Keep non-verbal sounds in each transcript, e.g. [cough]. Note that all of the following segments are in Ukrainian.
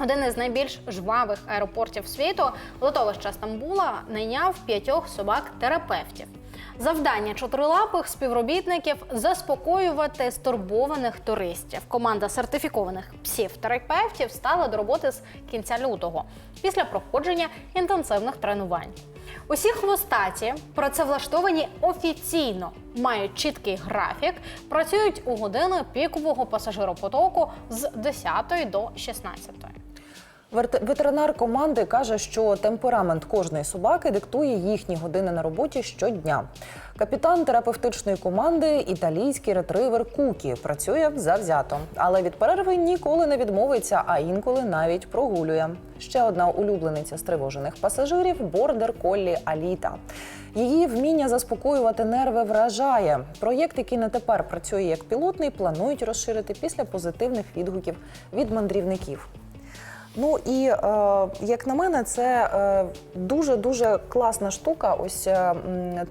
Один із найбільш жвавих аеропортів світу, литовище Стамбула, найняв п'ятьох собак-терапевтів. Завдання чотирилапих співробітників заспокоювати стурбованих туристів. Команда сертифікованих псів-терапевтів стала до роботи з кінця лютого після проходження інтенсивних тренувань. Усі хвостаті працевлаштовані офіційно, мають чіткий графік, працюють у години пікового пасажиропотоку з 10 до 16. Ветеринар команди каже, що темперамент кожної собаки диктує їхні години на роботі щодня. Капітан терапевтичної команди італійський ретривер Кукі працює завзято, але від перерви ніколи не відмовиться, а інколи навіть прогулює. Ще одна улюблениця стривожених пасажирів бордер коллі Аліта. Її вміння заспокоювати нерви вражає. Проєкт, який на тепер працює як пілотний, планують розширити після позитивних відгуків від мандрівників. Ну і е, як на мене, це дуже дуже класна штука. Ось е,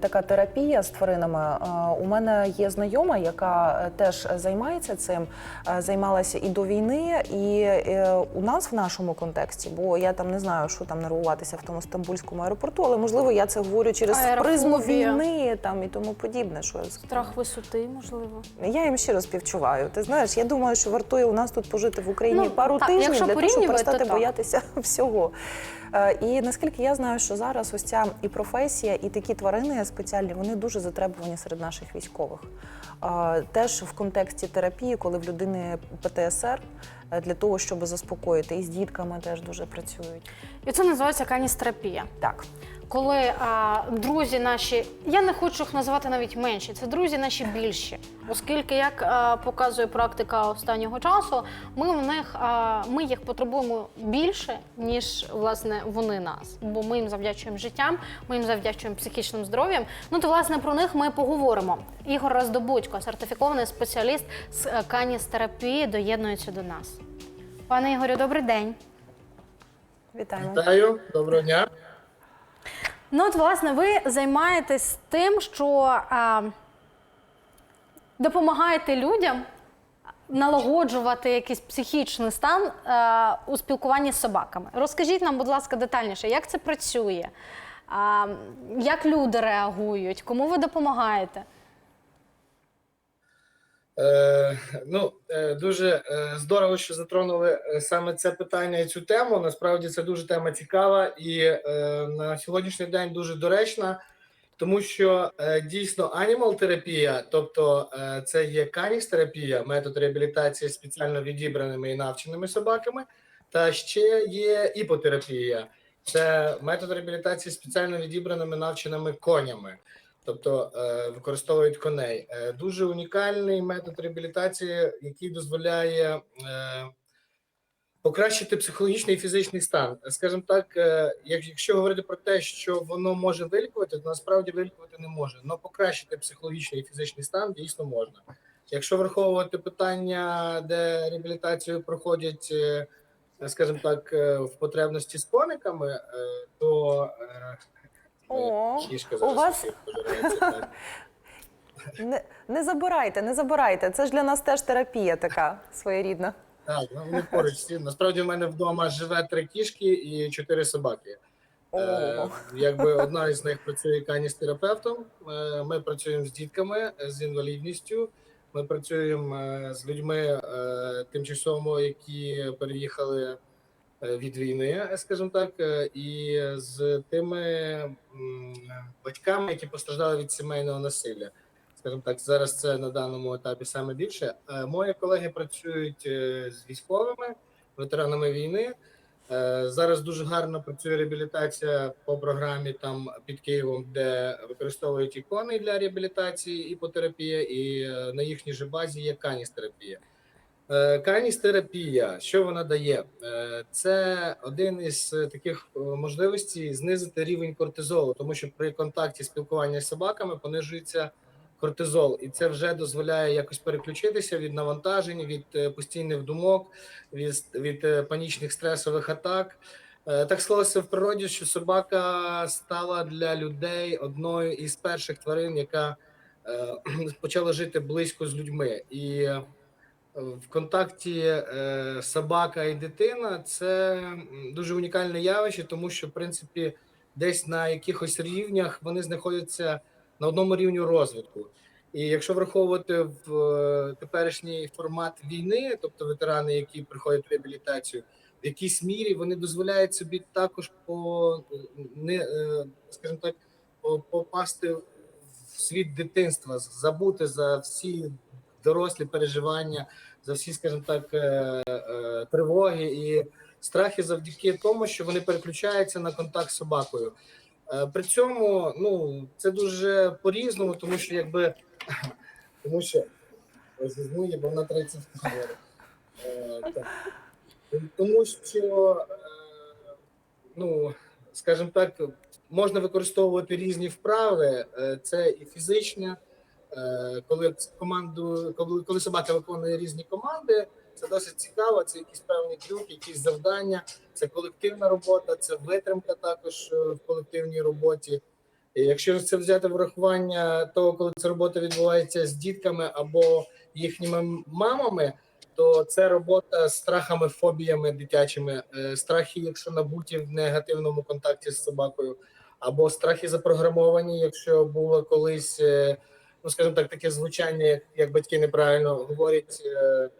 така терапія з тваринами. Е, у мене є знайома, яка е, теж займається цим, е, займалася і до війни, і е, у нас в нашому контексті, бо я там не знаю, що там нервуватися в тому стамбульському аеропорту, але можливо я це говорю через призму війни там і тому подібне. Що Страх висоти, можливо. я їм щиро співчуваю. Ти знаєш, я думаю, що вартує у нас тут пожити в Україні Ну, пару так, тижнів для того, щоб порівнювати, перестати так. боятися [laughs] всього. Е, І наскільки я знаю, що зараз ось ця і професія, і такі тварини спеціальні, вони дуже затребувані серед наших військових. Е, Теж в контексті терапії, коли в людини ПТСР, для того, щоб заспокоїти, і з дітками теж дуже працюють. І це називається каністерапія. Так. Коли а, друзі наші, я не хочу їх називати навіть менші, це друзі наші більші. Оскільки, як а, показує практика останнього часу, ми в них а, ми їх потребуємо більше, ніж власне вони нас. Бо ми їм завдячуємо життям, ми їм завдячуємо психічним здоров'ям. Ну то власне про них ми поговоримо. Ігор Роздобудько, сертифікований спеціаліст з е, каністерапії, доєднується до нас. Пане Ігорю, добрий день. Вітаємо. Вітаю, доброго дня. Ну, от, власне, ви займаєтесь тим, що а, допомагаєте людям налагоджувати якийсь психічний стан а, у спілкуванні з собаками. Розкажіть нам, будь ласка, детальніше, як це працює, а, як люди реагують, кому ви допомагаєте? Е, ну, е, дуже е, здорово, що затронули саме це питання і цю тему. Насправді це дуже тема цікава і на сьогоднішній день дуже доречна, тому що дійсно анімал-терапія, тобто це є канікс-терапія, метод реабілітації спеціально відібраними і навченими собаками, та ще є іпотерапія. Це метод реабілітації спеціально відібраними навченими конями. Тобто е, використовують коней. Е, дуже унікальний метод реабілітації, який дозволяє е, покращити психологічний і фізичний стан. Скажімо так, якщо говорити про те, що воно може вилікувати, то насправді вилікувати не може. але покращити психологічний і фізичний стан дійсно можна. Якщо враховувати питання, де реабілітацію проходять, скажімо так, в потребності з кониками, то О, кішка у вас-. [laughs] Не, не забирайте, не забирайте. Це ж для нас теж терапія така своєрідна. Так, ну вони поруч всі. Насправді в мене вдома живе три кішки і чотири собаки. О. Е, якби одна із них працює каністерапевтом. Е, ми працюємо з дітками з інвалідністю. Ми працюємо е, з людьми е, тимчасово, які переїхали від війни, е, скажімо так, е, і з тими батьками, які постраждали від сімейного насилля. Скажімо так, зараз це на даному етапі саме більше. Е, Мої колеги працюють е, з військовими, ветеранами війни. Е, Зараз дуже гарно працює реабілітація по програмі там під Києвом, де використовують і коней для реабілітації, іпотерапія, і е, на їхній же базі є каністерапія. Е, Каністерапія, що вона дає? Е, Це один із е, таких можливостей знизити рівень кортизолу, тому що при контакті спілкування з собаками понижується кортизол, і це вже дозволяє якось переключитися від навантажень, від постійних думок, від, від панічних стресових атак. Так склалося в природі, що собака стала для людей одною із перших тварин, яка [clears throat] почала жити близько з людьми. І в контакті е, собака і дитина це дуже унікальне явище, тому що в принципі десь на якихось рівнях вони знаходяться на одному рівні розвитку. І якщо враховувати в е, теперішній формат війни, тобто ветерани, які приходять в реабілітацію, в якійсь мірі вони дозволяють собі також по не е, скажімо так, попасти в світ дитинства, забути за всі дорослі переживання, за всі, скажімо так, е, е, тривоги і страхи завдяки тому, що вони переключаються на контакт з собакою. Е, При цьому ну це дуже по-різному, тому що якби [clears throat] тому що її, бо вона 30 говорить. Тому що, ну, скажімо так, можна використовувати різні вправи. Це і фізичне, коли команду, коли, коли собака виконує різні команди, це досить цікаво. Це якісь певні трюки, якісь завдання, це колективна робота, це витримка також е, в колективній роботі. І якщо це взяти в врахування того, коли ця робота відбувається з дітками або їхніми мамами, то це робота з страхами, фобіями дитячими, Е, страхи, якщо набуті в негативному контакті з собакою, або страхи запрограмовані, якщо було колись, е, ну скажімо так, таке звучання, як, як батьки неправильно говорять. е, е,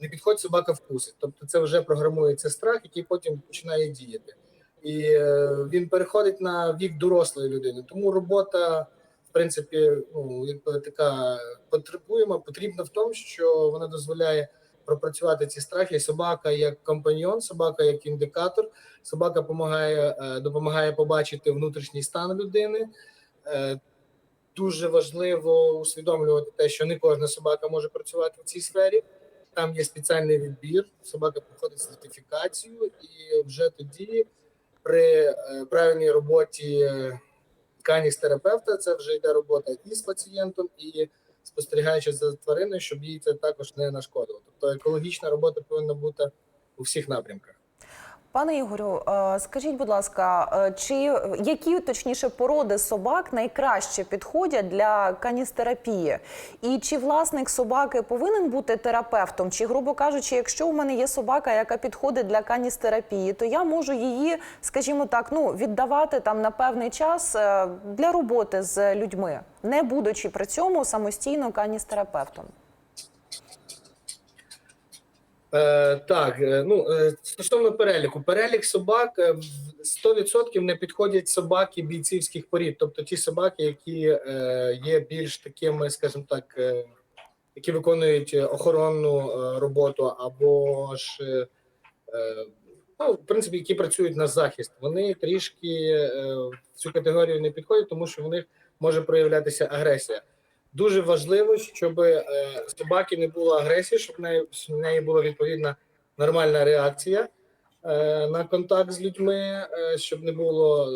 Не підходь собака вкусить. Тобто це вже програмується страх, який потім починає діяти. І е, він переходить на вік дорослої людини. Тому робота, в принципі, ну така потребуємо, потрібна в тому, що вона дозволяє пропрацювати ці страхи. Собака як компаньйон, собака як індикатор, собака допомагає, допомагає побачити внутрішній стан людини. Дуже важливо усвідомлювати те, що не кожна собака може працювати в цій сфері. Там є спеціальний відбір. Собака проходить сертифікацію, і вже тоді, при е, правильній роботі е, каністерапевта, це вже йде робота і з пацієнтом, і спостерігаючи за твариною, щоб їй це також не нашкодило. Тобто екологічна робота повинна бути у всіх напрямках. Пане Ігорю, е, скажіть, будь ласка, е, чи які точніше породи собак найкраще підходять для каністерапії? І чи власник собаки повинен бути терапевтом? Чи, грубо кажучи, якщо у мене є собака, яка підходить для каністерапії, то я можу її, скажімо так, ну віддавати там на певний час е, для роботи з людьми, не будучи при цьому самостійно каністерапевтом? Е, так, е, ну е, стосовно переліку, перелік собак е, в 100% не підходять собаки бійцівських порід, тобто ті собаки, які є більш такими, скажімо так, які виконують охоронну роботу, або ж ну, в принципі, які працюють на захист. Вони трішки в цю категорію не підходять, тому що в них може проявлятися агресія. Дуже важливо, щоб е, собаки не було агресії, щоб в неї, була відповідна нормальна реакція е, на контакт з людьми, е, щоб не було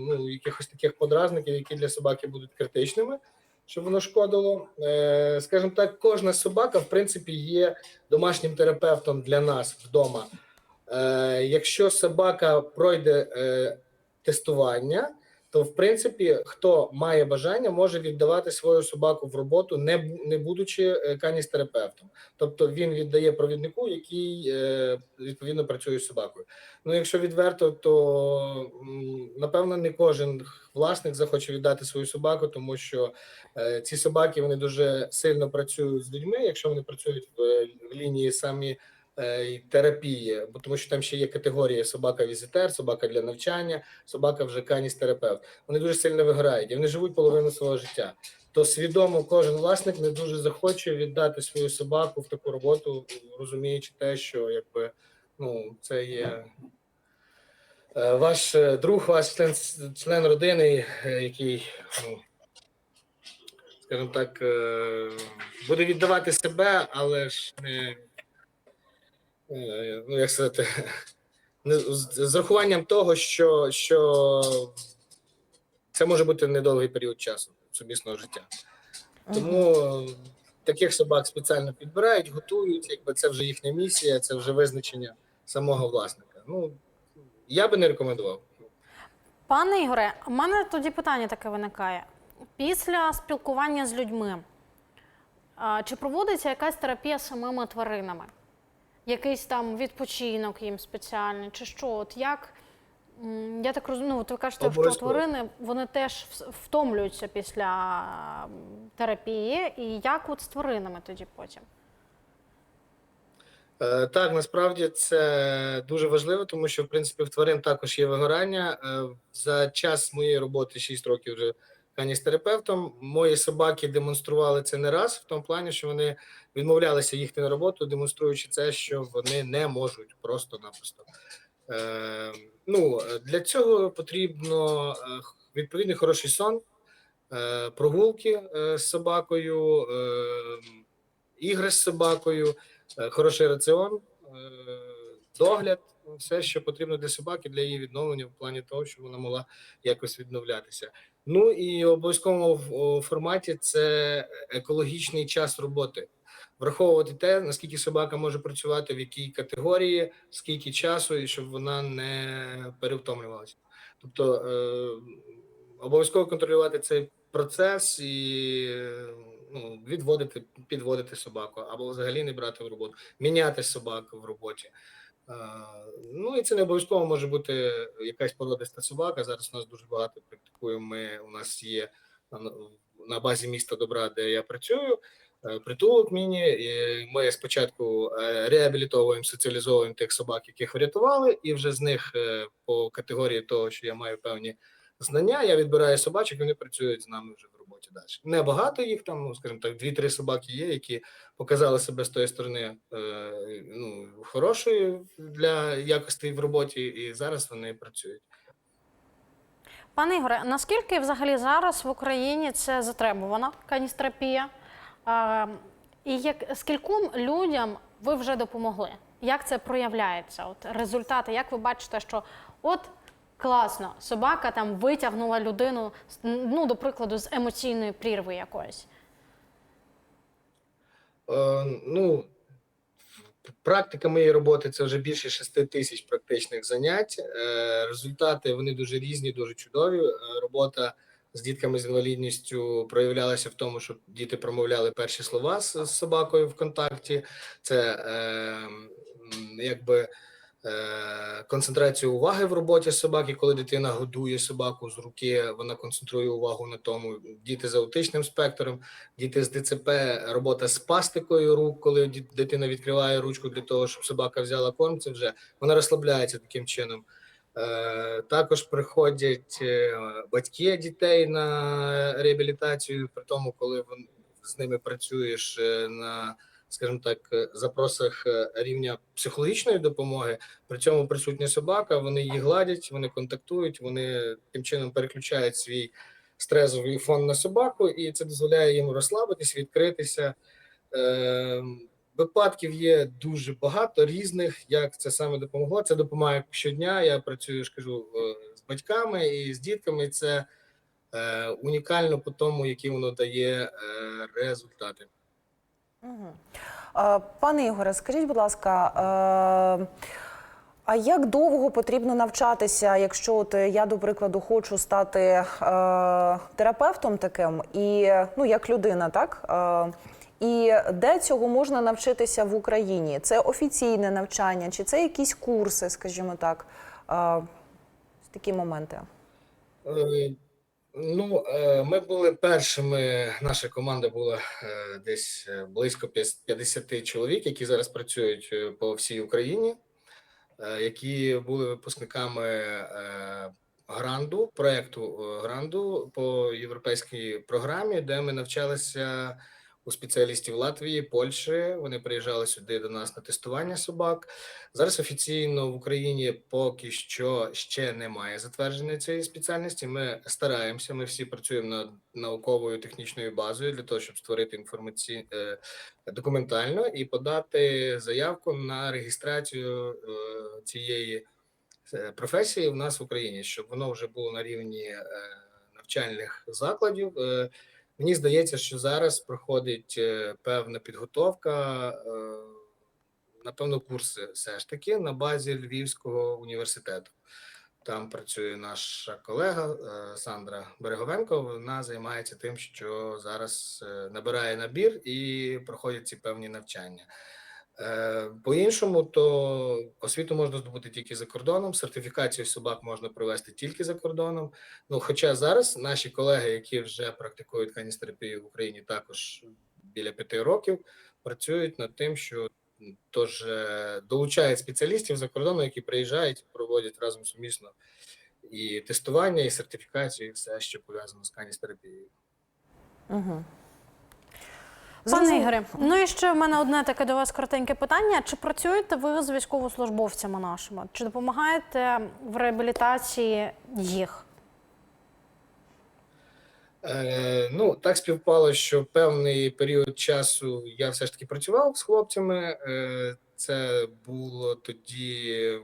ну, якихось таких подразників, які для собаки будуть критичними, щоб воно шкодило. Скажімо так, кожна собака, в принципі, є домашнім терапевтом для нас вдома. Якщо собака пройде тестування, то в принципі хто має бажання, може віддавати свою собаку в роботу, не, не будучи е, каністерапевтом. Тобто він віддає провіднику, який е, відповідно працює з собакою. Ну, якщо відверто, то напевно не кожен власник захоче віддати свою собаку, тому що е, ці собаки вони дуже сильно працюють з людьми, якщо вони працюють в, лінії самі терапії, бо тому що там ще є категорії собака-візитер, собака для навчання, собака вже каністерапевт. Вони дуже сильно виграють і вони живуть половину свого життя. То свідомо кожен власник не дуже захоче віддати свою собаку в таку роботу, розуміючи те, що якби ну це є. е, Ваш е, друг, ваш член, член родини, е, який, ну, скажімо так, е, буде віддавати себе, але ж не, е, ну, як сказати, [laughs] з, рахуванням того, що, що це може бути недовгий період часу сумісного життя. Тому е, таких собак спеціально підбирають, готують, якби це вже їхня місія, це вже визначення самого власника. Ну, я би не рекомендував. Пане Ігоре, у мене тоді питання таке виникає. Після спілкування з людьми, Чи проводиться якась терапія з самими тваринами? Якийсь там відпочинок їм спеціальний, чи що? От як? Я так розумію, ну, от ви кажете, що тварини вони теж втомлюються після терапії. І як от з тваринами тоді потім? Е, Так, насправді це дуже важливо, тому що в принципі в тварин також є вигорання. Е, За час моєї роботи 6 років вже каністерапевтом. Мої собаки демонстрували це не раз в тому плані, що вони відмовлялися їхати на роботу, демонструючи це, що вони не можуть просто-напросто. Е, Ну для цього потрібно е, відповідний хороший сон, е, прогулки е, з собакою, е, ігри з собакою е, хороший раціон, е, догляд, все, що потрібно для собаки, для її відновлення в плані того, щоб вона могла якось відновлятися. Ну і в о, форматі це екологічний час роботи. Враховувати те, наскільки собака може працювати, в якій категорії, скільки часу, і щоб вона не перевтомлювалася. Тобто е, обов'язково контролювати цей процес і ну, відводити, підводити собаку, або взагалі не брати в роботу, міняти собаку в роботі. Ну і це не обов'язково може бути якась породиста собака. Зараз у нас дуже багато практикуємо. Ми у нас є на, базі міста добра, де я працюю. е, Притулок міні. Ми спочатку е, реабілітовуємо, соціалізовуємо тих собак, яких врятували, і вже з них е, по категорії того, що я маю певні знання, я відбираю собачок, вони працюють з нами вже в роботі далі. Небагато їх там, ну скажімо так, дві-три собаки є, які показали себе з тої сторони е, ну, хорошою для якості в роботі, і зараз вони працюють. Пане Ігоре, наскільки взагалі зараз в Україні це затребувана каністерапія? А, і як скільком людям ви вже допомогли? Як це проявляється? От результати, як ви бачите, що от класно, собака там витягнула людину, ну, до прикладу, з емоційної прірви якоїсь. Е, ну, практика моєї роботи це вже більше 6 тисяч практичних занять. Е, результати вони дуже різні, дуже чудові. Е, робота з дітками з інвалідністю проявлялася в тому, що діти промовляли перші слова з, з собакою в контакті. Це е, якби. Е, Концентрацію уваги в роботі собаки, коли дитина годує собаку з руки, вона концентрує увагу на тому. Діти з аутичним спектром, діти з ДЦП, робота з пастикою рук, коли дитина відкриває ручку для того, щоб собака взяла корм, це вже вона розслабляється таким чином. Е, також приходять е, батьки дітей на реабілітацію, при тому, коли з ними працюєш на, скажімо так, е, запросах е, рівня психологічної допомоги. При цьому присутня собака, вони її гладять, вони контактують, вони тим чином переключають свій стресовий фон на собаку, і це дозволяє їм розслабитись, відкритися. Е, Випадків є дуже багато різних. Як це саме допомогло? Це допомагає щодня. Я працюю, ж кажу, з батьками і з дітками. Це е, унікально по тому, які воно дає результати. Е, Пане Ігоре, скажіть, будь ласка, е, а як довго потрібно навчатися, якщо от е, я, до прикладу, хочу стати е, терапевтом таким, і ну як людина, так? Е, і де цього можна навчитися в Україні? Це офіційне навчання, чи це якісь курси, скажімо так? Е, такі моменти. Ну, е, ми були першими. Наша команда була е, десь е, близько п'яс- 50 чоловік, які зараз працюють по всій Україні, які були випускниками гранду, проекту гранду по європейській програмі, де ми навчалися у спеціалістів Латвії, Польщі. Вони приїжджали сюди до нас на тестування собак. Зараз офіційно в Україні поки що ще немає затвердженої цієї спеціальності. Ми стараємося. Ми всі працюємо над науковою технічною базою для того, щоб створити інформаці... е, документально і подати заявку на реєстрацію е, цієї е, професії в нас в Україні, щоб воно вже було на рівні навчальних закладів. Мені здається, що зараз проходить е, певна підготовка. е, напевно, курси все ж таки на базі Львівського університету. Там працює наша колега е, Сандра Береговенко. Вона займається тим, що зараз набирає набір і проходять ці певні навчання. Е, По-іншому, то освіту можна здобути тільки за кордоном, сертифікацію собак можна провести тільки за кордоном. Ну, хоча зараз наші колеги, які вже практикують каністерапію в Україні, також біля п'яти років, працюють над тим, що тож е, долучають спеціалістів за кордону, які приїжджають, проводять разом сумісно і тестування, і сертифікацію, і все, що пов'язано з каністерапією. Угу. Пане Ігоре, ну і ще в мене одне таке до вас коротеньке питання. Чи працюєте ви з військовослужбовцями нашими? Чи допомагаєте в реабілітації їх? Е, ну, так співпало, що певний період часу я все ж таки працював з хлопцями. Е, це було тоді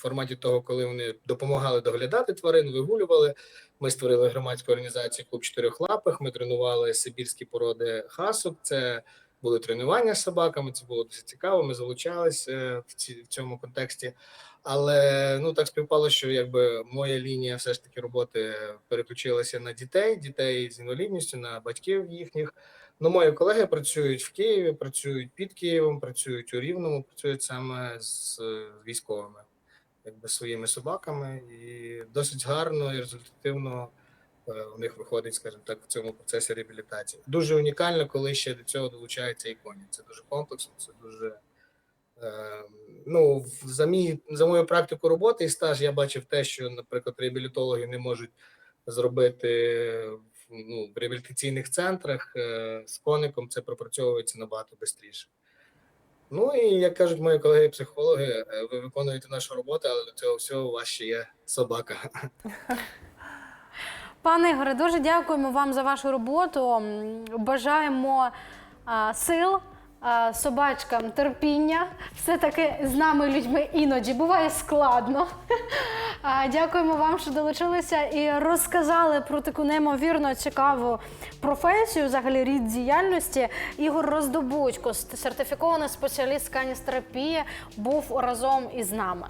форматі того, коли вони допомагали доглядати тварин, вигулювали. Ми створили громадську організацію Клуб чотирьохлапих. Ми тренували сибірські породи хасок. Це були тренування з собаками. Це було досить цікаво. Ми залучалися в, ці, в цьому контексті. Але ну так співпало, що якби моя лінія все ж таки роботи переключилася на дітей, дітей з інвалідністю, на батьків їхніх. Ну, мої колеги працюють в Києві, працюють під Києвом, працюють у Рівному, працюють саме з е, військовими, якби своїми собаками, і досить гарно і результативно е, у них виходить, скажімо так, в цьому процесі реабілітації. Дуже унікально, коли ще до цього долучаються і коні. Це дуже комплексно, це дуже. Е, Ну, за мій за мою практику роботи і стаж я бачив те, що, наприклад, реабілітологи не можуть зробити ну, в реабілітаційних центрах е, з коником. Це пропрацьовується набагато швидше. Ну і як кажуть мої колеги-психологи, е, ви виконуєте нашу роботу, але до цього всього у вас ще є собака. [laughs] Пане Ігоре, дуже дякуємо вам за вашу роботу. Бажаємо а, сил. Собачкам терпіння, все таки з нами людьми іноді буває складно. [laughs] Дякуємо вам, що долучилися і розказали про таку неймовірно цікаву професію, взагалі рід діяльності. Ігор Роздобудько, сертифікований спеціаліст з каністерапії, був разом із нами.